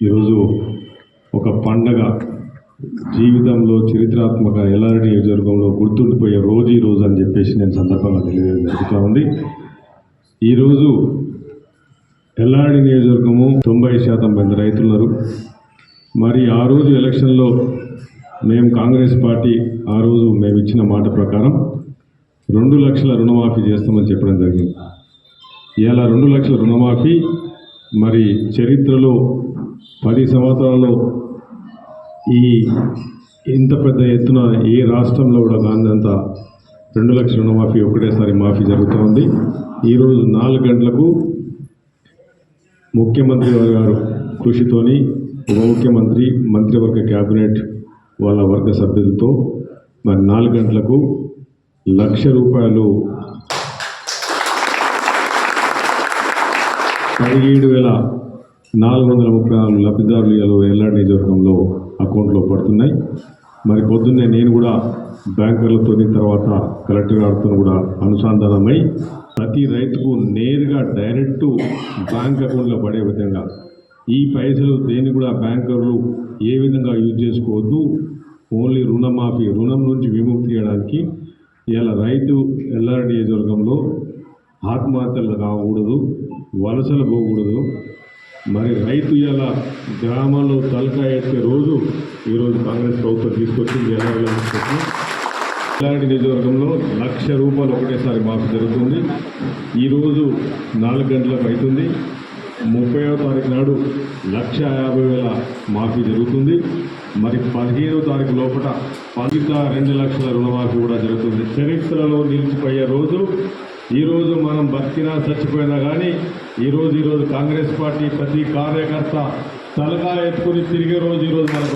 ఈరోజు ఒక పండగ. జీవితంలో చరిత్రాత్మక ఎల్ఆర్డి నియోజకవర్గంలో గుర్తుండిపోయే రోజు ఈ రోజు అని చెప్పేసి నేను సందర్భంగా తెలియజేయడం జరుగుతూ ఉంది. ఈరోజు ఎల్ఆర్డి నియోజకవర్గము తొంభై శాతం మంది రైతులున్నారు మరి ఆ రోజు ఎలక్షన్లో మేము కాంగ్రెస్ పార్టీ ఆ రోజు మేము ఇచ్చిన మాట ప్రకారం రెండు లక్షల రుణమాఫీ చేస్తామని చెప్పడం జరిగింది. ఇలా రెండు లక్షల రుణమాఫీ మరి చరిత్రలో పది సంవత్సరాల్లో ఈ ఇంత పెద్ద ఎత్తున ఏ రాష్ట్రంలో కూడా కాందంత రెండు లక్షల రుణమాఫీ ఒకటేసారి మాఫీ జరుగుతూ ఉంది. ఈరోజు నాలుగు గంటలకు ముఖ్యమంత్రి గారు కృషితోని ఉప ముఖ్యమంత్రి మంత్రివర్గ క్యాబినెట్ వాళ్ళ వర్గ సభ్యులతో మరి నాలుగు గంటలకు లక్ష రూపాయలు పదిహేడు వేల నాలుగు వందల ముప్పై నాలుగు లబ్ధిదారులు ఇలా ఎల్లాడి నియోజకవర్గంలో అకౌంట్లో పడుతున్నాయి. మరి పొద్దున్నే నేను కూడా బ్యాంకర్లతో తర్వాత కలెక్టర్ గారితో కూడా అనుసంధానమై ప్రతి రైతుకు నేరుగా డైరెక్ట్ బ్యాంక్ అకౌంట్లో పడే విధంగా ఈ పైసలు దేన్ని కూడా బ్యాంకర్లు ఏ విధంగా యూజ్ చేసుకోవద్దు ఓన్లీ రుణమాఫీ రుణం నుంచి విముక్తి చేయడానికి ఇలా రైతు ఎల్ఆర్ నియోజకవర్గంలో ఆత్మహత్యలు కాకూడదు వలసలు పోకూడదు మరి రైతు ఎలా గ్రామాల్లో తలకాయ ఎత్తే రోజు ఈరోజు కాంగ్రెస్ ప్రభుత్వం తీసుకొచ్చింది ఎలా ఇలాంటి నియోజకవర్గంలో లక్ష రూపాయలు ఒకటేసారి మాఫీ జరుగుతుంది. ఈరోజు నాలుగు గంటలకు అవుతుంది. ముప్పైవ తారీఖు నాడు లక్ష యాభై వేల మాఫీ జరుగుతుంది. మరి పదిహేనో తారీఖు లోపల పండిత రెండు లక్షల రుణమాఫీ కూడా జరుగుతుంది. చరిత్రలో నిలిచిపోయే రోజు ఈరోజు మనం బతికినా చచ్చిపోయినా కానీ ఈరోజు ఈరోజు కాంగ్రెస్ పార్టీ ప్రతి కార్యకర్త తలగా ఎత్తుకుని తిరిగే రోజు ఈరోజు మనకు